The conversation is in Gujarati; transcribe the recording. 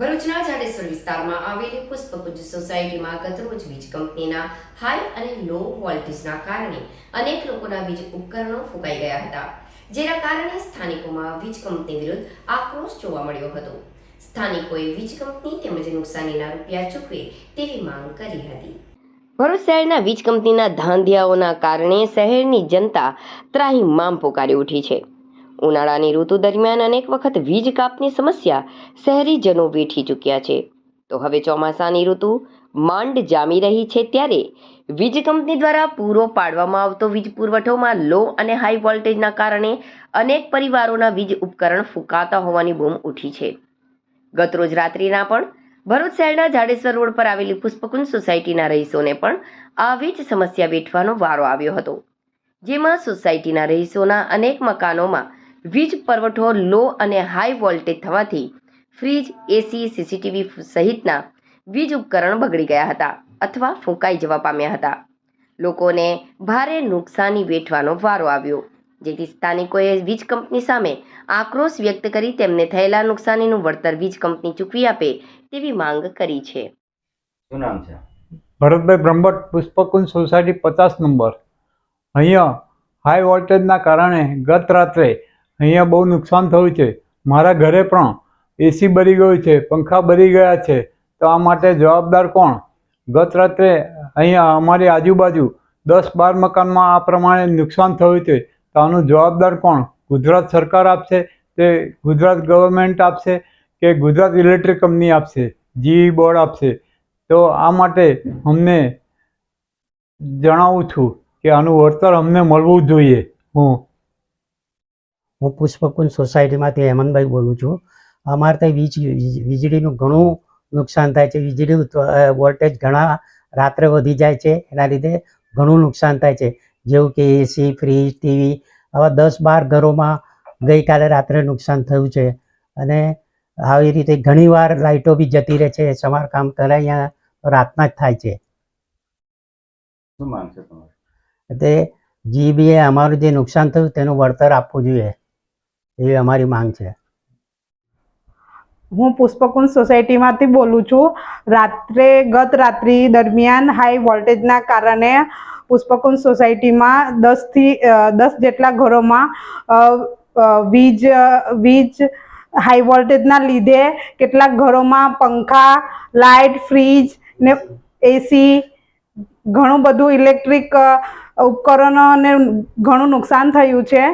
ભરૂચના જાડેશ્વર વિસ્તારમાં આવેલી પુષ્પગુજ સોસાયટીમાં ગતરોજ વીજ કંપનીના હાઈ અને લો વોલ્ટેજના કારણે અનેક લોકોના વીજ ઉપકરણો ફૂંકાઈ ગયા હતા, જેના કારણે સ્થાનિકોમાં વીજ કંપની વિરુદ્ધ આક્રોશ જોવા મળ્યો હતો. સ્થાનિકોએ વીજ કંપની તેમજ નુકસાનીના રૂપિયા ચૂકવે તેવી માંગ કરી હતી. ભરૂચ શહેરના વીજ કંપનીના ધાંધિયાઓના કારણે શહેરની જનતા ત્રાહિમામ પોકારી ઉઠી છે. ઉનાળાની ઋતુ દરમિયાન અનેક વખત વીજ કાપની સમસ્યા શહેરીજનો વેઠી ચૂક્યા છે. તો હવે ચોમાસાની ઋતુ માંડ જામી રહી છે ત્યારે વીજ કંપની દ્વારા પૂરો પાડવામાં આવતો વીજ પુરવઠોમાં લો અને હાઈ વોલ્ટેજના કારણે અનેક પરિવારોના વીજ ઉપકરણ ફૂંકાતા હોવાની બૂમ ઉઠી છે. ગતરોજ રાત્રિના પણ ભરૂચ શહેરના જાડેશ્વર રોડ પર આવેલી પુષ્પકુંજ સોસાયટીના રહીશોને પણ આવી જ સમસ્યા વેઠવાનો વારો આવ્યો હતો. જેમાં સોસાયટીના રહીશોના અનેક મકાનોમાં વીજ પુરવઠો લો અને હાઈ વોલ્ટેજ થવાથી ફ્રીજ એસી સીસીટીવી સહિતના વીજ ઉપકરણ બગડી ગયા હતા અથવા ફૂંકાઈ જવા પામ્યા હતા. લોકોને ભારે નુકસાની વેઠવાનો વારો આવ્યો જેથી સ્થાનિકોએ વીજ કંપની સામે આક્રોશ વ્યક્ત કરી તેમને થયેલા નુકસાનીનું વળતર વીજ કંપની ચૂકવી આપે તેવી માંગ કરી છે. શું નામ છે? ભરતભાઈ બ્રહ્મભટ્ટ પુષ્પકુંજ સોસાયટી પચાસ નંબર. અહીંયા હાઈ વોલ્ટેજના કારણે ગત રાત્રે અહીંયા બહુ નુકસાન થયું છે. મારા ઘરે પણ એસી બળી ગયું છે, પંખા બળી ગયા છે. તો આ માટે જવાબદાર કોણ? ગત રાત્રે અહીંયા અમારી આજુબાજુ દસ બાર મકાનમાં આ પ્રમાણે નુકસાન થયું છે. તો આનું જવાબદાર કોણ? ગુજરાત સરકાર આપશે તે ગુજરાત ગવર્મેન્ટ આપશે કે ગુજરાત ઇલેક્ટ્રિક કંપની આપશે? જીઈ બોર્ડ આપશે. તો આ માટે અમને જણાવું છું કે આનું વળતર અમને મળવું જોઈએ. હું હું પુષ્પકુંજ સોસાયટીમાંથી હેમંતભાઈ બોલું છું. અમારે ત્યાં વીજ વીજ- વીજળીનું ઘણું નુકસાન થાય છે. વીજળી વોલ્ટેજ ઘણા રાત્રે વધી જાય છે. એના લીધે ઘણું નુકસાન થાય છે. જેવું કે એસી ફ્રીજ ટીવી આવા દસ બાર ઘરોમાં ગઈકાલે રાત્રે નુકસાન થયું છે. અને આવી રીતે ઘણીવાર લાઇટો બી જતી રહે છે. સમારકામ કરે અહીંયા રાતના જ થાય છે. શું માંગ છે એ અમારું જે નુકસાન થયું તેનું વળતર આપવું જોઈએ. એવી અમારી માંગ છે. હું પુષ્પકુંજ સોસાયટીમાંથી બોલું છું. રાત્રે, ગત રાત્રિ દરમિયાન હાઈ વોલ્ટેજના કારણે પુષ્પકુંજ સોસાયટીમાં દસથી દસ જેટલા ઘરોમાં વીજ વીજ હાઈ વોલ્ટેજના લીધે કેટલાક ઘરોમાં પંખા, લાઇટ, ફ્રીજ ને એસી, ઘણું બધું ઇલેક્ટ્રિક ઉપકરણોને ઘણું નુકસાન થયું છે.